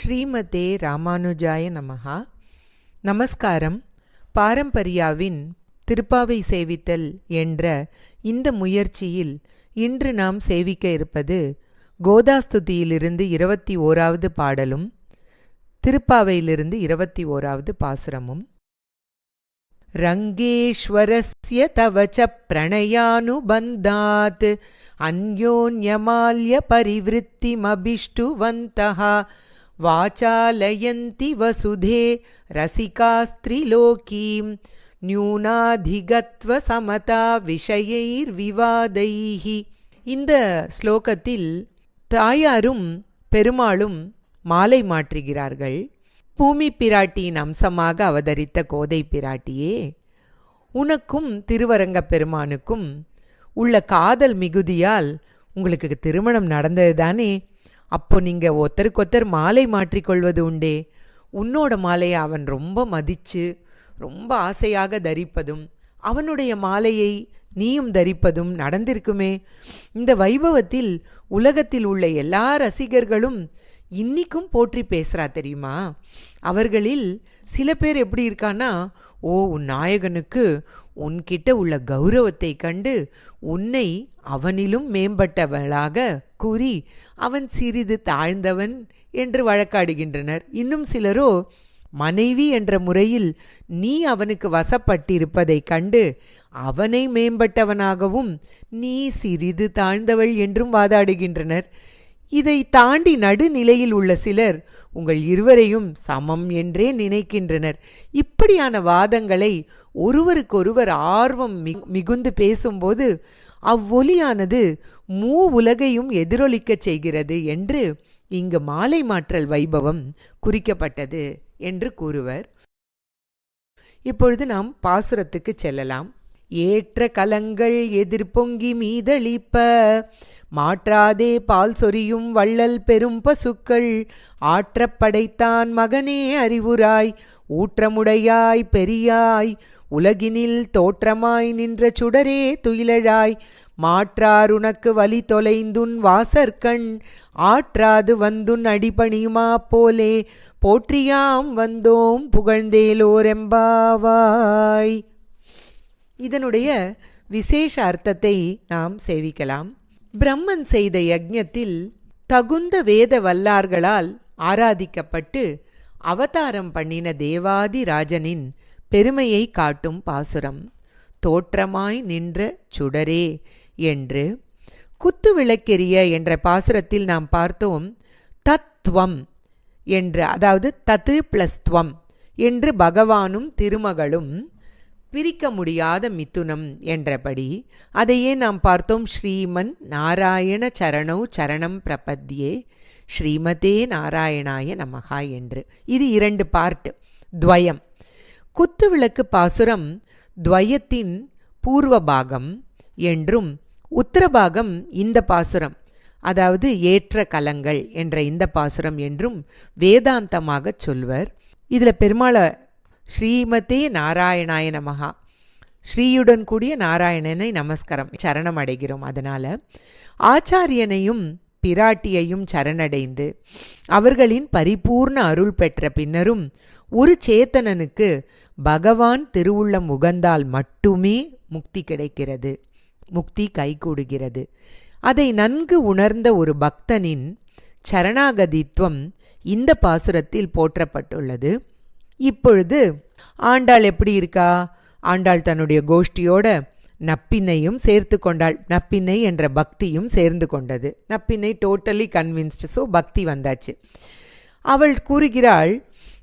ஸ்ரீமதே ராமானுஜாய நமஹா நமஸ்காரம் பாரம்பரியாவின் திருப்பாவை சேவித்தல் என்ற இந்த முயற்சியில் இன்று நாம் சேவிக்க இருப்பது கோதாஸ்துதியிலிருந்து இருபத்தி ஓராவது பாடலும் திருப்பாவையிலிருந்து இருபத்தி ஓராவது பாசுரமும் रङ्गेश्वरस्य तव च प्रणयानुबन्धात् अन्योन्यमाल्यपरिवृत्तिमभिष्टुवन्तः वाचालयन्ति वसुधे रसिकास्त्रिलोकीं न्यूनाधिगत्वसमता விஷயைர்விவாதைः இந்த ஸ்லோகத்தில் தாயாரும் பெருமாளும் மாலை மாற்றுகிறார்கள் பூமி பிராட்டியின் அம்சமாக அவதரித்த கோதை பிராட்டியே உனக்கும் திருவரங்கப் பெருமானுக்கும் உள்ள காதல் மிகுதியால் உங்களுக்கு திருமணம் நடந்தது தானே அப்போ நீங்க ஒருத்தருக்கொத்தர் மாலை மாற்றிக்கொள்வது உண்டே. உன்னோட மாலையை அவன் ரொம்ப மதிச்சு ரொம்ப ஆசையாக தரிப்பதும் அவனுடைய மாலையை நீயும் தரிப்பதும் நடந்திருக்குமே. இந்த வைபவத்தில் உலகத்தில் உள்ள எல்லா ரசிகர்களும் இன்னிக்கும் போற்றி பேசுகிறா தெரியுமா? அவர்களில் சில பேர் எப்படி இருக்கான்னா ஓ உன் நாயகனுக்கு உன்கிட்ட உள்ள கௌரவத்தை கண்டு உன்னை அவனிலும் மேம்பட்டவளாக கூறி அவன் சிறிது தாழ்ந்தவன் என்று வழக்காடுகின்றனர். இன்னும் சிலரோ மனைவி என்ற முறையில் நீ அவனுக்கு வசப்பட்டிருப்பதைக் கண்டு அவனை மேம்பட்டவனாகவும் நீ சிறிது தாழ்ந்தவள் என்றும் வாதாடுகின்றனர். இதை தாண்டி நடுநிலையில் உள்ள சிலர் உங்கள் இருவரையும் சமம் என்றே நினைக்கின்றனர். இப்படியான வாதங்களை ஒருவருக்கொருவர் ஆர்வம் மிகுந்து பேசும்போது அவ்வொலியானது மூ உலகையும் எதிரொலிக்கச் செய்கிறது என்று இங்கு மாலை மாற்றல் வைபவம் குறிக்கப்பட்டது என்று கூறுவர். இப்பொழுது நாம் பாசுரத்துக்கு செல்லலாம். ஏற்ற கலங்கள் எதிர்பொங்கி மீதளிப்ப மாற்றாதே பால் சொரியும் வள்ளல் பெரும் பசுக்கள் ஆற்றப்படைத்தான் மகனே அறிவுராய் ஊற்றமுடையாய் பெரியாய் உலகினில் தோற்றமாய் நின்ற சுடரே துயிலழாய். மாற்றார் உனக்கு வலி தொலைந்துன் வாசற்கண் ஆற்றாது வந்துன் அடிபணியுமா போலே. போற்றியாம் வந்தோம் புகழ்ந்தேலோரெம்பாவாய். இதனுடைய விசேஷ அர்த்தத்தை நாம் சேவிக்கலாம். பிரம்மன் செய்த யஜ்ஞத்தில் தகுந்த வேத வல்லார்களால் ஆராதிக்கப்பட்டு அவதாரம் பண்ணின தேவாதி ராஜனின் பெருமையை காட்டும் பாசுரம். தோற்றமாய் நின்ற சுடரே என்று குத்து விளக்கெரிய என்ற பாசுரத்தில் நாம் பார்த்தோம் தத்துவம் என்று அதாவது தத்து பிளஸ் துவம் என்று பகவானும் திருமகளும் பிரிக்க முடியாத மிதுனம் என்றபடி அதையே நாம் பார்த்தோம் ஸ்ரீமன் நாராயண சரணௌ சரணம் பிரபத்யே. ஸ்ரீமதே நாராயணாய நமகா என்று. இது இரண்டு பார்ட் துவயம். குத்துவிளக்கு பாசுரம் துவயத்தின் பூர்வ பாகம் என்றும் உத்தரபாகம் இந்த பாசுரம். அதாவது ஏற்ற கலங்கள் என்ற இந்த பாசுரம் என்றும் வேதாந்தமாகச் சொல்வர். இதில் பெருமாளை ஸ்ரீமதே நாராயணாய நமகா ஸ்ரீயுடன் கூடிய நாராயணனை நமஸ்காரம் சரணம் அடைகிறோம் அதனால். ஆச்சாரியனையும் பிராட்டியையும் சரணடைந்து அவர்களின் பரிபூர்ண அருள் பெற்ற பின்னரும் ஒரு சேத்தனனுக்கு பகவான் திருவுள்ளம் உகந்தால் மட்டுமே முக்தி கிடைக்கிறது. முக்தி கைகூடுகிறது. அதை நன்கு உணர்ந்த ஒரு பக்தனின் சரணாகதித்துவம் இந்த பாசுரத்தில் போற்றப்பட்டுள்ளது. இப்பொழுது ஆண்டாள் எப்படி இருக்கா? ஆண்டாள் தன்னுடைய கோஷ்டியோட நப்பினையும் சேர்த்து கொண்டாள். நப்பினை என்ற பக்தியும் சேர்ந்து கொண்டது. நப்பினை டோட்டலி கன்வின்ஸ்டு ஸோ பக்தி வந்தாச்சு. அவள் கூறுகிறாள்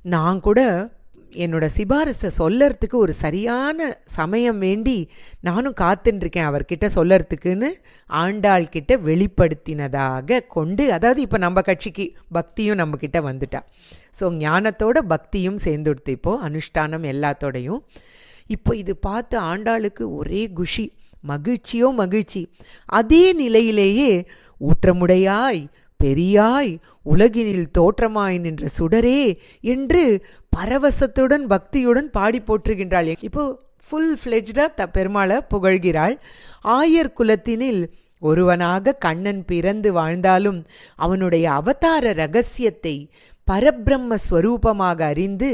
நான் கூட என்னோட சிபாரிசை சொல்லறதுக்கு ஒரு சரியான சமயம் வேண்டி நானும் காத்துட்டுருக்கேன் அவர்கிட்ட சொல்லறதுக்குன்னு ஆண்டாள் கிட்ட வெளிப்படுத்தினதாக கொண்டு அதாவது இப்போ நம்ம கட்சிக்கு பக்தியும் நம்மக்கிட்ட வந்துட்டா. ஸோ ஞானத்தோட பக்தியும் சேர்ந்துடுத்து இப்போது அனுஷ்டானம் எல்லாத்தோடையும். இப்போ இது பார்த்து ஆண்டாளுக்கு ஒரே குஷி மகிழ்ச்சியோ மகிழ்ச்சி. அதே நிலையிலேயே ஊற்றமுடையாய் பெரியாய் உலகினில் தோற்றமாய் நின்ற சுடரே என்று பரவசத்துடன் பக்தியுடன் பாடி போற்றுகின்றாள். இப்போ ஃபுல் ஃப்ளெஜ்டாக த பெருமாளை புகழ்கிறாள். ஆயர் குலத்தினில் ஒருவனாக கண்ணன் பிறந்து வாழ்ந்தாலும் அவனுடைய அவதார ரகசியத்தை பரபிரம்ம ஸ்வரூபமாக அறிந்து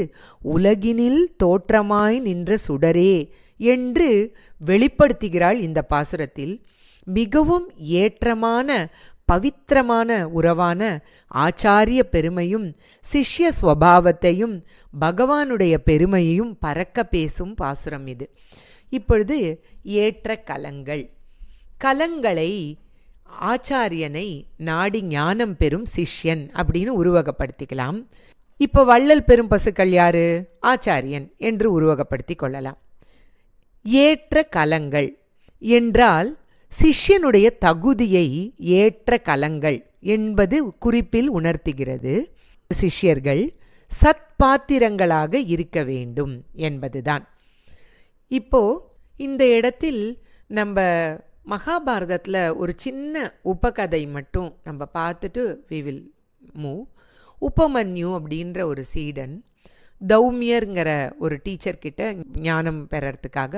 உலகினில் தோற்றமாய் நின்ற சுடரே என்று வெளிப்படுத்துகிறாள் இந்த பாசுரத்தில். மிகவும் ஏற்றமான பவித்திரமான உறவான ஆச்சாரிய பெருமையும் சிஷ்ய ஸ்வபாவத்தையும் பகவானுடைய பெருமையையும் பறக்க பேசும் பாசுரம் இது. இப்பொழுது ஏற்ற கலங்கள். கலங்களை ஆச்சாரியனை நாடி ஞானம் பெறும் சிஷ்யன் அப்படின்னு உருவகப்படுத்திக்கலாம். இப்போ வள்ளல் பெரும் பசுக்கள் யாரு? ஆச்சாரியன் என்று உருவகப்படுத்தி கொள்ளலாம். ஏற்ற கலங்கள் என்றால் சிஷ்யனுடைய தகுதியை ஏற்ற கலங்கள் என்பது குறிப்பில் உணர்த்துகிறது. சிஷ்யர்கள் சத்பாத்திரங்களாக இருக்க வேண்டும் என்பதுதான். இப்போ இந்த இடத்தில் நம்ம மகாபாரதத்தில் ஒரு சின்ன உபகதை மட்டும் நம்ம பார்த்துட்டு வி வில் மூவ் உபமன்யு அப்படின்ற ஒரு சீடன் தௌமியருங்கிற ஒரு டீச்சர்கிட்ட ஞானம் பெறறதுக்காக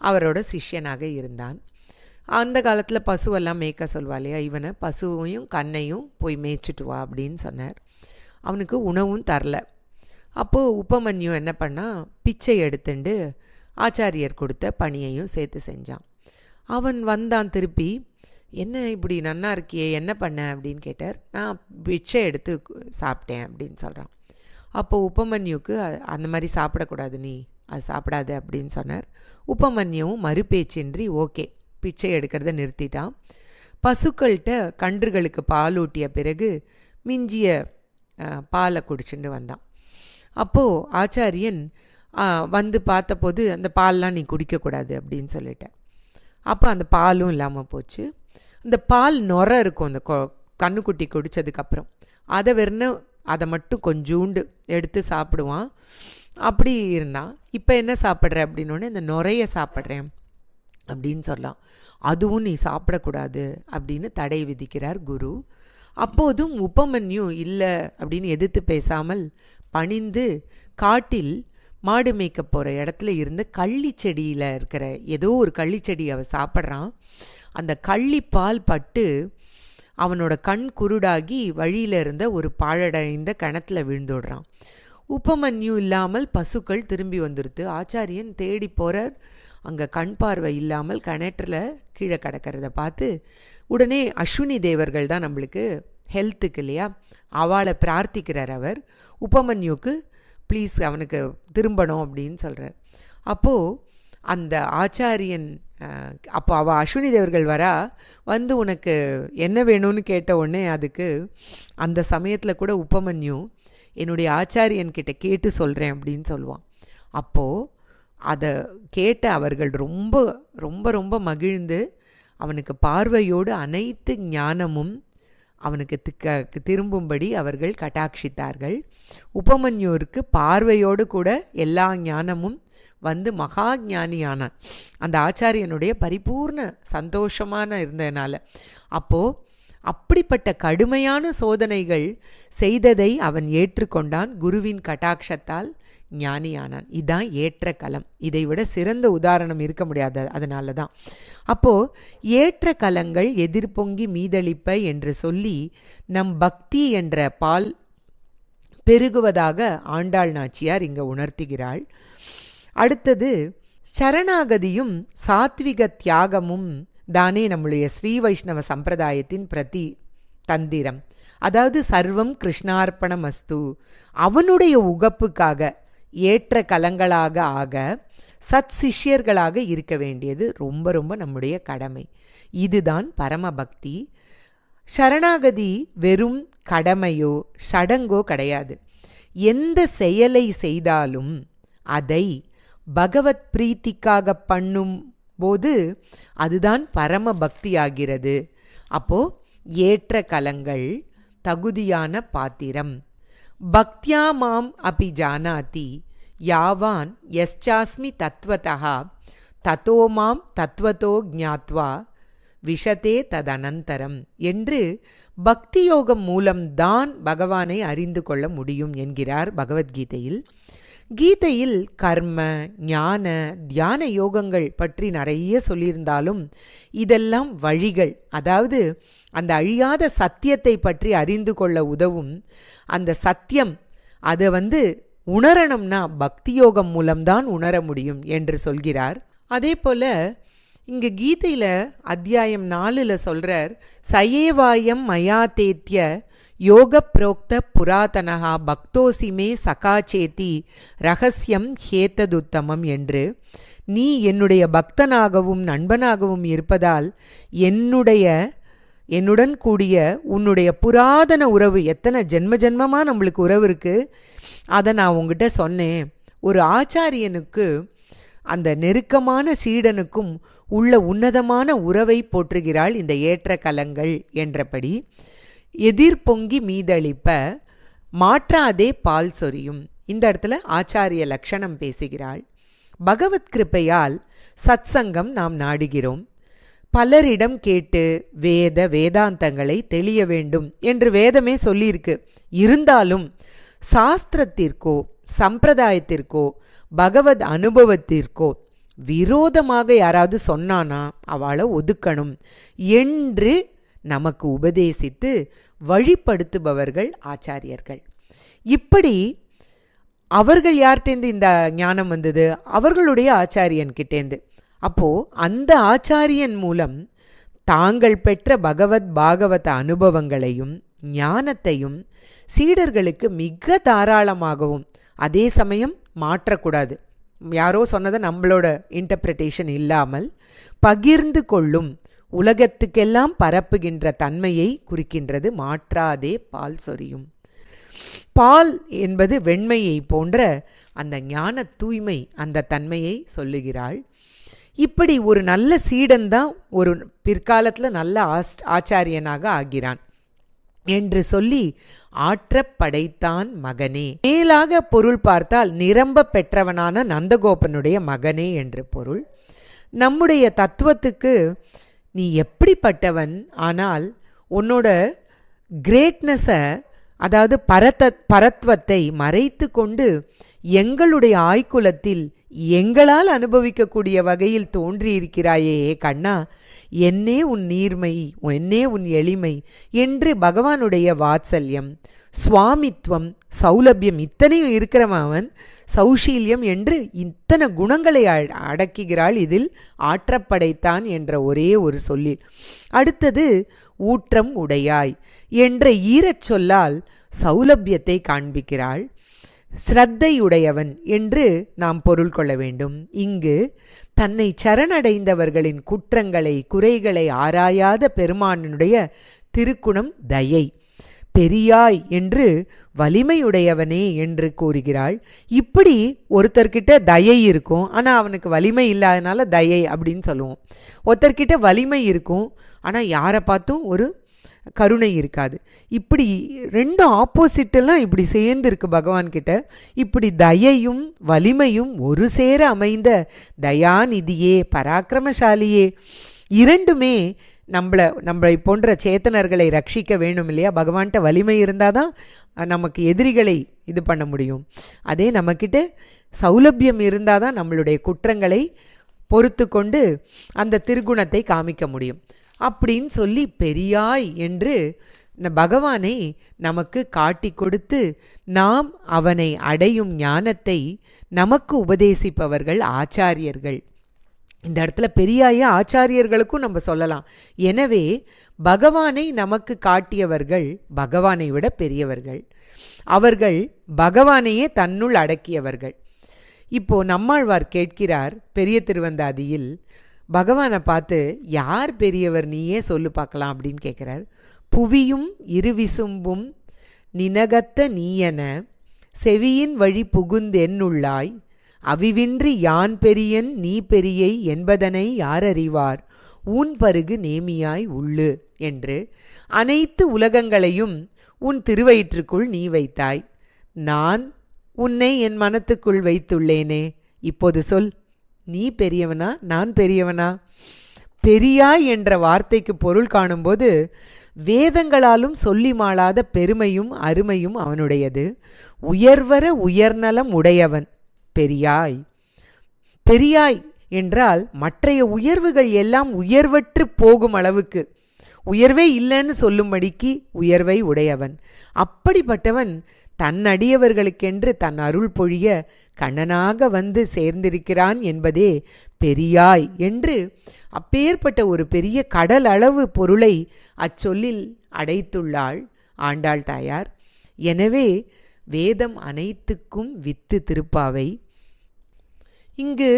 அவரோட சிஷ்யனாக இருந்தான். அந்த காலத்தில் பசுவெல்லாம் மேய்க்க சொல்வா இல்லையா? இவனை பசுவையும் கண்ணையும் போய் மேய்ச்சிட்டு வா அப்படின்னு சொன்னார். அவனுக்கு உணவும் தரல. அப்போது உபமன்யு என்ன பண்ணால் பிச்சை எடுத்துண்டு ஆச்சாரியர் கொடுத்த பணியையும் சேர்த்து செஞ்சான். அவன் வந்தான் திருப்பி என்ன இப்படி நன்னா இருக்கியே என்ன பண்ண? அப்படின்னு கேட்டார். நான் பிச்சை எடுத்து சாப்பிட்டேன் அப்படின்னு சொல்கிறான் அப்போது உபமன்யுக்கு அந்த மாதிரி சாப்பிடக்கூடாது நீ அது சாப்பிடாது அப்படின்னு சொன்னார். உபமன்யவும் மறுபேச்சின்றி ஓகே பிச்சை எடுக்கிறத நிறுத்திட்டான். பசுக்கள்கிட்ட கன்றுகளுக்கு பாலூட்டிய பிறகு மிஞ்சிய பாலை குடிச்சுட்டு வந்தான். அப்போது ஆச்சாரியன் வந்து பார்த்தபோது அந்த பால்லாம் நீ குடிக்கக்கூடாது அப்படின்னு சொல்லிட்டேன் அப்போ அந்த பாலும் இல்லாமல் போச்சு. அந்த பால் நொர இருக்கும் அந்த கொ கண்ணுக்குட்டி குடித்ததுக்கப்புறம் அதை வெறும் அதை மட்டும் கொஞ்சூண்டு எடுத்து சாப்பிடுவான். அப்படி இருந்தான். இப்போ என்ன சாப்பிட்ற அப்படின்னோடனே இந்த நுரைய சாப்பிட்றேன். அப்படின்னு சொல்லலாம். அதுவும் நீ சாப்பிடக்கூடாது அப்படின்னு தடை விதிக்கிறார் குரு. அப்போதும் உபமன்யு இல்லை அப்படின்னு எதிர்த்து பேசாமல் பணிந்து காட்டில் மாடு மேய்க்க போகிற இடத்துல இருந்து கள்ளி செடியில் இருக்கிற ஏதோ ஒரு கள்ளிச்செடி அவன் சாப்பிட்றான். அந்த கள்ளிப்பால் பட்டு அவனோட கண் குருடாகி வழியில் இருந்த ஒரு பாழடைந்த கிணத்துல விழுந்துடுறான். உபமன்யு இல்லாமல் பசுக்கள் திரும்பி வந்துடுது ஆச்சாரியன் தேடி போகிறார் அங்கே கண் பார்வை இல்லாமல் கிணற்றில் கீழே கிடக்கிறத பார்த்து உடனே அஸ்வினி தேவர்கள் தான் நம்மளுக்கு ஹெல்த்துக்கு இல்லையா? அவளை பிரார்த்திக்கிறார் அவர். உபமன்யுக்கு ப்ளீஸ் அவனுக்கு திரும்பணும் அப்படின்னு சொல்கிறார் அப்போது அந்த ஆச்சாரியன் அப்போ அவள் அஸ்வினி தேவர்கள் வரா வந்து உனக்கு என்ன வேணும்னு கேட்ட உடனே அதுக்கு அந்த சமயத்தில் கூட உபமன்யு என்னுடைய ஆச்சாரியன்கிட்ட கேட்டு சொல்கிறேன் அப்படின்னு சொல்லுவான். அப்போது அதை கேட்ட அவர்கள் ரொம்ப ரொம்ப ரொம்ப மகிழ்ந்து அவனுக்கு பார்வையோடு அனைத்து ஞானமும் அவனுக்கு திக்க திரும்பும்படி அவர்கள் கட்டாட்சித்தார்கள். உபமன்யூருக்கு பார்வையோடு கூட எல்லா ஞானமும் வந்து மகா ஞானியானான் அந்த ஆச்சாரியனுடைய பரிபூர்ண சந்தோஷமான இருந்ததுனால. அப்போது அப்படிப்பட்ட கடுமையான சோதனைகள் செய்ததை அவன் ஏற்றுக்கொண்டான் குருவின் கட்டாட்சத்தால். ஞானியானான். இதான் ஏற்ற கலம். இதை விட சிறந்த உதாரணம் இருக்க முடியாது அதனால தான் அப்போது ஏற்ற கலங்கள் எதிர்பொங்கி மீதளிப்ப என்று சொல்லி நம் பக்தி என்ற பால் பெருகுவதாக ஆண்டாள் நாச்சியார் இங்கே உணர்த்துகிறாள். அடுத்தது சரணாகதியும் சாத்விக தியாகமும் தானே நம்முடைய ஸ்ரீ வைஷ்ணவ சம்பிரதாயத்தின் பிரதி தந்திரம். அதாவது சர்வம் கிருஷ்ணார்ப்பணம் அஸ்து அவனுடைய உகப்புக்காக ஏற்ற கலங்களாக ஆக சத் சிஷ்யர்களாக இருக்க வேண்டியது ரொம்ப ரொம்ப நம்முடைய கடமை. இதுதான் பரமபக்தி. சரணாகதி வெறும் கடமையோ சடங்கோ கிடையாது. எந்த செயலை செய்தாலும் அதை பகவத் பிரீத்திக்காக பண்ணும் போது அதுதான் பரம பக்தி ஆகிறது அப்போ ஏற்ற கலங்கள் தகுதியான பாத்திரம். பக்தியா மாம் அபி ஜானாதி யாவான் யஸ்சாஸ்மி தத்வதா தத்தோ மாம் தத்வத்தோ ஜாத்வா விஷதே ததனந்தரம் என்று பக்தி யோகம் மூலம்தான் பகவானை அறிந்து கொள்ள முடியும் என்கிறார் பகவத்கீதையில். கீதையில் கர்ம ஞான தியான யோகங்கள் பற்றி நிறைய சொல்லியிருந்தாலும் இதெல்லாம் வழிகள். அதாவது அந்த அழியாத சத்தியத்தை பற்றி அறிந்து கொள்ள உதவும் அந்த சத்தியம் அதை வந்து உணரணும்னா பக்தி யோகம் மூலம்தான் உணர முடியும் என்று சொல்கிறார். அதே போல இங்கே கீதையில் அத்தியாயம் நாலில் சொல்கிறார் சயேவாயம் மயா தேத்திய யோக புரோக்த புராதனகா பக்தோசிமே சகாச்சேதி ரகசியம் ஹேத்ததுத்தமம் என்று. நீ என்னுடைய பக்தனாகவும் நண்பனாகவும் இருப்பதால் என்னுடைய என்னுடன் கூடிய உன்னுடைய புராதன உறவு எத்தனை ஜென்ம ஜென்மமாக நம்மளுக்கு உறவு இருக்குது அதை நான் உங்ககிட்ட சொன்னேன். ஒரு ஆச்சாரியனுக்கு அந்த நெருக்கமான சீடனுக்கும் உள்ள உன்னதமான உறவை போற்றுகிறாள் இந்த ஏற்ற கலங்கள் என்றபடி. எதிர்பொங்கி மீதளிப்ப மாற்றாதே பால் சொரியும். இந்த இடத்துல ஆச்சாரிய லக்ஷணம் பேசுகிறாள். பகவத் கிருப்பையால் சத்சங்கம் நாம் நாடுகிறோம். பலரிடம் கேட்டு வேத வேதாந்தங்களை தெளிய வேண்டும் என்று வேதமே சொல்லியிருக்கு. இருந்தாலும் சாஸ்திரத்திற்கோ சம்பிரதாயத்திற்கோ பகவத் அனுபவத்திற்கோ விரோதமாக யாராவது சொன்னானா அவளை ஒதுக்கணும் என்று நமக்கு உபதேசித்து வழிப்படுத்துபவர்கள் ஆச்சாரியர்கள். இப்படி அவர்கள் யார்கிட்டேருந்து இந்த ஞானம் வந்தது? அவர்களுடைய ஆச்சாரியன் கிட்டேந்து. அப்போது அந்த ஆச்சாரியன் மூலம் தாங்கள் பெற்ற பகவத் பாகவத அனுபவங்களையும் ஞானத்தையும் சீடர்களுக்கு மிக தாராளமாகவும் அதே சமயம் மாற்றக்கூடாது. யாரோ சொன்னதை நம்மளோட இன்டர்பிரிட்டேஷன் இல்லாமல் பகிர்ந்து கொள்ளும் உலகத்துக்கெல்லாம் பரப்புகின்ற தன்மையை குறிக்கின்றது. மாற்றாதே பால் சொரியும். பால் என்பது வெண்மையை போன்ற அந்த ஞான தூய்மை அந்த தன்மையை சொல்லுகிறாள். இப்படி ஒரு நல்ல சீடன் தான் ஒரு பிற்காலத்தில் நல்ல ஆஸ் ஆச்சாரியனாக ஆகிறான். என்று சொல்லி ஆற்றப்படைத்தான் மகனே. மேலாக பொருள் பார்த்தால் நிரம்ப பெற்றவனான நந்தகோபனுடைய மகனே என்று பொருள். நம்முடைய தத்துவத்துக்கு நீ எப்படிப்பட்டவன்? ஆனால் உன்னோட கிரேட்னஸை அதாவது பரத்த பரத்வத்தை மறைத்து கொண்டு எங்களுடைய ஆய்குலத்தில் எங்களால் அனுபவிக்கக்கூடிய வகையில் தோன்றியிருக்கிறாயே கண்ணா என்னே உன் நீர்மை என்னே உன் எளிமை என்று பகவானுடைய வாத்சல்யம். சுவாமித்வம் சௌலபியம் இத்தனையும் இருக்கிறவன் அவன் சௌஷீல்யம் என்று இத்தனை குணங்களை அடக்குகிறாள் இதில் ஆற்றப்படைத்தான் என்ற ஒரே ஒரு சொல்லில். அடுத்தது ஊற்றம் உடையாய் என்ற ஈரச் சொல்லால் சௌலபியத்தை காண்பிக்கிறாள். ஸ்ரத்தையுடையவன் என்று நாம் பொருள் கொள்ள வேண்டும். இங்கு தன்னை சரணடைந்தவர்களின் குற்றங்களை குறைகளை ஆராயாத பெருமானனுடைய திருக்குணம் தயை. பெரியாய் என்று வலிமையுடையவனே என்று கூறுகிறாள். இப்படி ஒருத்தர்கிட்ட தயை இருக்கும். ஆனால் அவனுக்கு வலிமை இல்லாதனால தயை அப்படின்னு சொல்லுவோம். ஒருத்தர்கிட்ட வலிமை இருக்கும். ஆனால் யாரை பார்த்தும் ஒரு கருணை இருக்காது. இப்படி ரெண்டு ஆப்போசிட்டெல்லாம் இப்படி சேர்ந்துருக்கு பகவான்கிட்ட. இப்படி தயையும் வலிமையும் ஒரு சேர அமைந்த தயாநிதியே பராக்கிரமசாலியே. இரண்டுமே நம்மளை நம்மளை போன்ற சேத்தனர்களை ரட்சிக்க வேணும் இல்லையா? பகவான்கிட்ட வலிமை இருந்தால் தான் நமக்கு எதிரிகளை இது பண்ண முடியும். அதே நம்மக்கிட்ட சௌலபியம் இருந்தால் தான் நம்மளுடைய குற்றங்களை பொறுத்து கொண்டு அந்த திருகுணத்தை காமிக்க முடியும். அப்படின்னு சொல்லி பெரியாய் என்று பகவானை நமக்கு காட்டி கொடுத்து நாம் அவனை அடையும் ஞானத்தை நமக்கு உபதேசிப்பவர்கள் ஆச்சாரியர்கள். இந்த இடத்துல பெரியாய ஆச்சாரியர்களுக்கும் நம்ம சொல்லலாம். எனவே பகவானை நமக்கு காட்டியவர்கள் பகவானை விட பெரியவர்கள். அவர்கள் பகவானையே தன்னுள் அடக்கியவர்கள். இப்போ நம்மாழ்வார் கேட்கிறார் பெரிய திருவந்தாதியில் பகவானை பார்த்து யார் பெரியவர் நீயே சொல்லு பார்க்கலாம் அப்படின்னு கேட்குறார். புவியும் இருவிசும்பும் நினகத்த நீயன செவியின் வழி புகுந்தென்னுள்ளாய் அவிவின்றி யான் பெரியன் நீ பெரியை என்பதனை யார் அறிவார் ஊன் பருகு நேமியாய் உள்ளு என்று அனைத்து உலகங்களையும் உன் திருவயிற்றுக்குள் நீ வைத்தாய். நான் உன்னை என் மனத்துக்குள் வைத்துள்ளேனே. இப்போது சொல் நீ பெரியவனா நான் பெரியவனா? பெரியாய் என்ற வார்த்தைக்கு பொருள் காணும்போது வேதங்களாலும் சொல்லி மாளாத பெருமையும் அருமையும் அவனுடையது. உயர்வர உயர்நலம் உடையவன். பெரியாய். பெரியாய் என்றால் மற்றைய உயர்வுகள் எல்லாம் உயர்வற்று போகும் அளவுக்கு. உயர்வே இல்லைன்னு சொல்லும்படிக்கு உயர்வை உடையவன். அப்படிப்பட்டவன் தன் அடியவர்களுக்கென்று தன் அருள் பொழிய கண்ணனாக வந்து சேர்ந்திருக்கிறான் என்பதே பெரியாய் என்று அப்பேற்பட்ட ஒரு பெரிய கடல் அளவு பொருளை அச்சொல்லில் அடைத்துள்ளாள் ஆண்டாள் தாயார். எனவே வேதம் அனைத்துக்கும் வித்து திருப்பாவை. இங்கு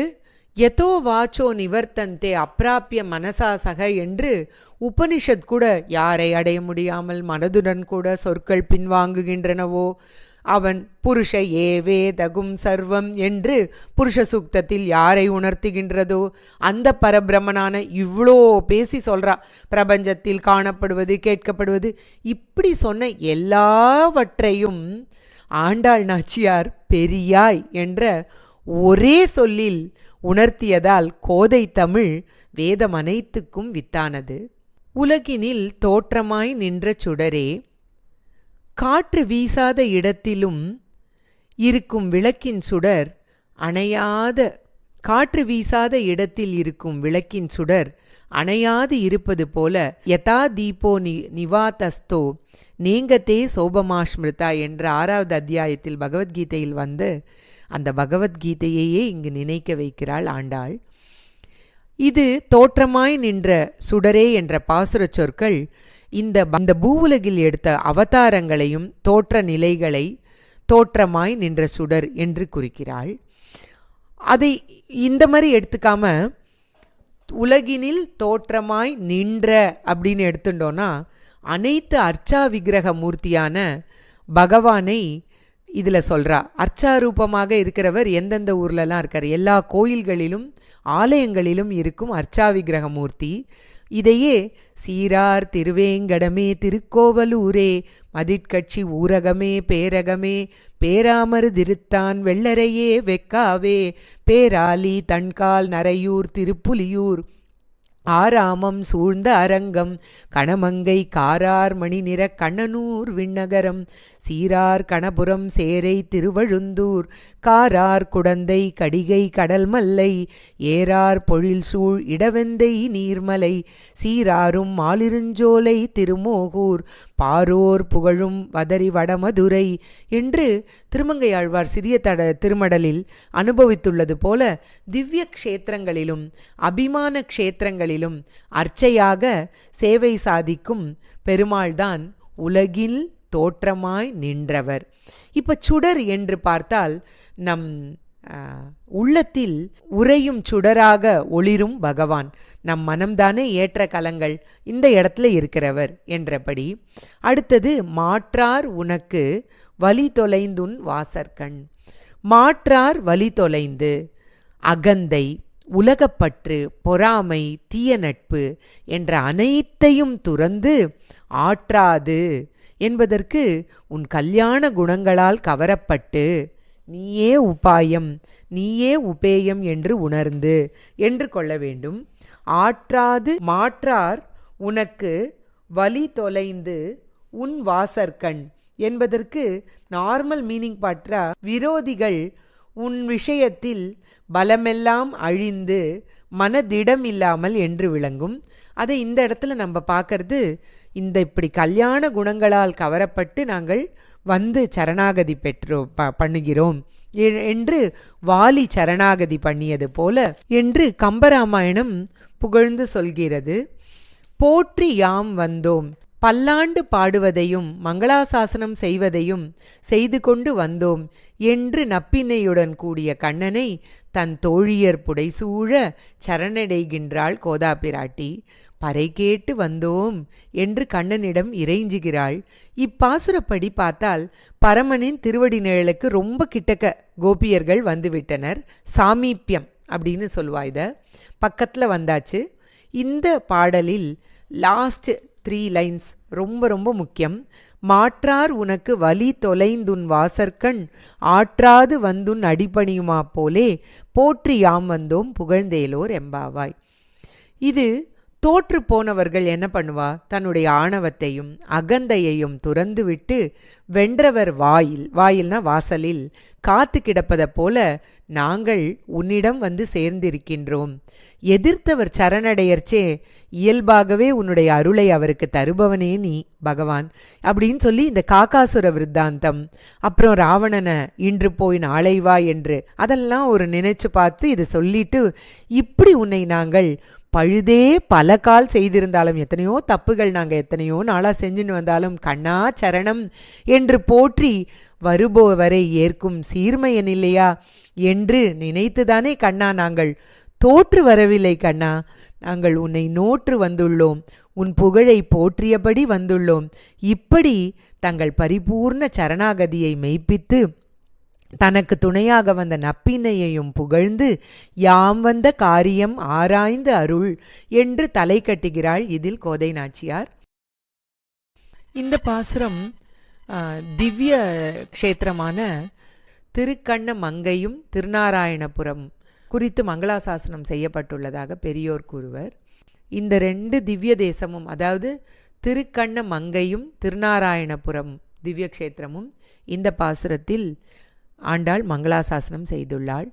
எதோ வாச்சோ நிவர்த்தந்தே அப்பிராப்பிய மனசா சக என்று உபனிஷத் கூட யாரை அடைய முடியாமல் மனதுடன் கூட சொற்கள் பின்வாங்குகின்றனவோ அவன் புருஷ ஏவே தகும் சர்வம் என்று புருஷ சூக்தத்தில் யாரை உணர்த்துகின்றதோ அந்த பரபிரமனான இவ்வளோ பேசி சொல்கிறா பிரபஞ்சத்தில் காணப்படுவது கேட்கப்படுவது இப்படி சொன்ன எல்லாவற்றையும் ஆண்டாள் நாச்சியார் பெரியாய் என்ற ஒரே சொல்லில் உணர்த்தியதால் கோதை தமிழ் வேதம் அனைத்துக்கும் வித்தானது. உலகினில் தோற்றமாய் நின்ற சுடரே காற்று வீசாத இடத்திலும் இருக்கும் விளக்கின் சுடர் அணையாத காற்று வீசாத இடத்தில் இருக்கும் விளக்கின் சுடர் அணையாது இருப்பது போல யதா தீபோ நி நிவாதஸ்தோ நீங்கத்தே சோபமாஸ்மிருதா என்ற ஆறாவது அத்தியாயத்தில் பகவத்கீதையில் வந்து அந்த பகவத்கீதையையே இங்கு நினைக்க வைக்கிறாள் ஆண்டாள். இது தோற்றமாய் நின்ற சுடரே என்ற பாசுர சொற்கள் இந்த இந்த பூவுலகில் எடுத்த அவதாரங்களையும் தோற்ற நிலைகளை தோற்றமாய் நின்ற சுடர் என்று குறிக்கிறாள். அதை இந்த மாதிரி எடுத்துக்காம உலகினில் தோற்றமாய் நின்ற அப்படின்னு எடுத்துட்டோன்னா அனைத்து அர்ச்சா விக்கிரக மூர்த்தியான பகவானை இதில் சொல்கிறா அர்ச்சாரூபமாக இருக்கிறவர் எந்தெந்த ஊர்லலாம் இருக்கார்? எல்லா கோயில்களிலும் ஆலயங்களிலும் இருக்கும் அர்ச்சா விக்கிரக மூர்த்தி. இதையே சீரார் திருவேங்கடமே திருக்கோவலூரே மதிட்கட்சி ஊரகமே பேரகமே பேராமரு திருத்தான் வெள்ளரையே வெக்காவே பேராலி தன்கால் நரையூர் திருப்புலியூர். ஆராமம் சூழ்ந்த அரங்கம் கணமங்கை காரார் மணி நிற கண்ணனூர் விண்ணகரம் சீரார் கணபுரம் சேரை திருவழுந்தூர் காரார் குடந்தை கடிகை கடல் மல்லை ஏரார் பொழில் சூழ் இடவெந்தை நீர்மலை சீராரும் மாலிருஞ்சோலை திருமோகூர் பாரோர் புகழும் வதரி வடமதுரை என்று திருமங்கையாழ்வார் சிறிய தட திருமடலில் அனுபவித்துள்ளது போல திவ்ய க்ஷேத்திரங்களிலும் அபிமான க்ஷேத்திரங்களிலும் அர்ச்சையாக சேவை சாதிக்கும் பெருமாள்தான் உலகில் தோற்றமாய் நின்றவர். இப்ப சுடர் என்று பார்த்தால் நம் உள்ளத்தில் உறையும் சுடராக ஒளிரும் பகவான். நம் மனம்தானே ஏற்ற கலங்கள். இந்த இடத்துல இருக்கிறவர் என்றபடி. அடுத்தது மாற்றார் உனக்கு வலி தொலைந்துன் வாசற்கண். மாற்றார் வலி தொலைந்து அகந்தை. உலகப்பற்று பொறாமை தீய நட்பு என்ற அனைத்தையும் துறந்து ஆற்றாது என்பதற்கு உன் கல்யாண குணங்களால் கவரப்பட்டு நீயே உபாயம் நீயே உபேயம் என்று உணர்ந்து என்று கொள்ள வேண்டும். ஆற்றாது மாற்றார் உனக்கு வலி தொலைந்து உன் வாசற்கண் என்பதற்கு நார்மல் மீனிங் பாற்றா விரோதிகள் உன் விஷயத்தில் பலமெல்லாம் அழிந்து மனதிடம் இல்லாமல் என்று விளங்கும். அதை இந்த இடத்துல நம்ம பார்க்கறது இந்த இப்படி கல்யாண குணங்களால் கவரப்பட்டு நாங்கள் வந்து சரணாகதி பெற்றோம் ப பண்ணுகிறோம். என்று வாலி சரணாகதி பண்ணியது போல என்று கம்பராமாயணம் புகழ்ந்து சொல்கிறது. போற்றி யாம் வந்தோம். பல்லாண்டு பாடுவதையும் மங்களாசாசனம் செய்வதையும் செய்து கொண்டு வந்தோம் என்று நப்பினையுடன் கூடிய கண்ணனை தன் தோழியர் புடைசூழ சரணடைகின்றாள் கோதாபிராட்டி. பறை கேட்டு வந்தோம் என்று கண்ணனிடம் இறைஞ்சுகிறாள். இப்பாசுரப்படி பார்த்தால் பரமனின் திருவடி நிழலுக்கு ரொம்ப கிட்டக்க கோபியர்கள் வந்துவிட்டனர். சாமீப்பியம் அப்படின்னு சொல்லுவா இத. பக்கத்தில் வந்தாச்சு. இந்த பாடலில் லாஸ்ட் த்ரீ லைன்ஸ் ரொம்ப ரொம்ப முக்கியம். மாற்றார் உனக்கு வலி தொலைந்துன் வாசற்கண் ஆற்றாது வந்துன் அடிபணியுமா போலே போற்றி யாம் வந்தோம் புகழ்ந்தேலோர் எம்பாவாய் இது தோற்று போனவர்கள் என்ன பண்ணுவா? தன்னுடைய ஆணவத்தையும் அகந்தையையும் துறந்துவிட்டு வென்றவர் வாயில் வாயில்னா வாசலில் காத்து கிடப்பதைப் போல நாங்கள் உன்னிடம் வந்து சேர்ந்திருக்கின்றோம். எதிர்த்தவர் சரணடையர்ச்சே இயல்பாகவே உன்னுடைய அருளை அவருக்கு தருபவனே நீ பகவான் அப்படின்னு சொல்லி இந்த காக்காசுர விருத்தாந்தம் அப்புறம் ராவணனை இன்று போய் நாளை வா என்று அதெல்லாம் ஒரு நினைச்சு பார்த்து இதை சொல்லிட்டு இப்படி உன்னை நாங்கள் பழுதே பல கால் செய்திருந்தாலும் எத்தனையோ தப்புகள் நாங்கள் எத்தனையோ நாளாக செஞ்சுன்னு வந்தாலும் கண்ணா சரணம் என்று போற்றி வருபவரை ஏற்கும் சீர்மையன் இல்லையா என்று நினைத்துதானே கண்ணா நாங்கள். தோற்று வரவில்லை கண்ணா நாங்கள் உன்னை நோற்று வந்துள்ளோம் உன் புகழை போற்றியபடி வந்துள்ளோம். இப்படி தங்கள் பரிபூர்ண சரணாகதியை மெய்ப்பித்து தனக்கு துணையாக வந்த நப்பினையையும் புகழ்ந்து யாம் வந்த காரியம் ஆராய்ந்து அருள் என்று தலை கட்டுகிறாள் இதில் கோதை நாச்சியார். இந்த பாசுரம் திவ்ய க்ஷேத்திரமான திருக்கண்ண மங்கையும் திருநாராயணபுரம் குறித்து மங்களாசாசனம் செய்யப்பட்டுள்ளதாக பெரியோர் கூறுவர். இந்த ரெண்டு திவ்ய தேசமும் அதாவது திருக்கண்ண மங்கையும் திருநாராயணபுரம் திவ்ய க்ஷேத்திரமும் இந்த பாசுரத்தில் ஆண்டாள் மங்களாசாசனம் செய்துள்ளாள்.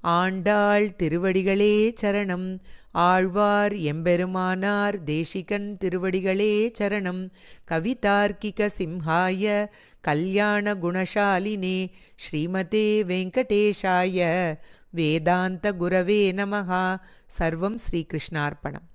ஆண்டாள் திருவடிகளே சரணம். ஆழ்வார் எம்பெருமானார் தேசிகன் திருவடிகளே சரணம். கவிதார்க்கிக சிம்ஹாய கல்யாண குணசாலினே ஸ்ரீமதே வெங்கடேஷாய. வேதாந்த குரவே நமகா சர்வம் ஸ்ரீகிருஷ்ணார்ப்பணம்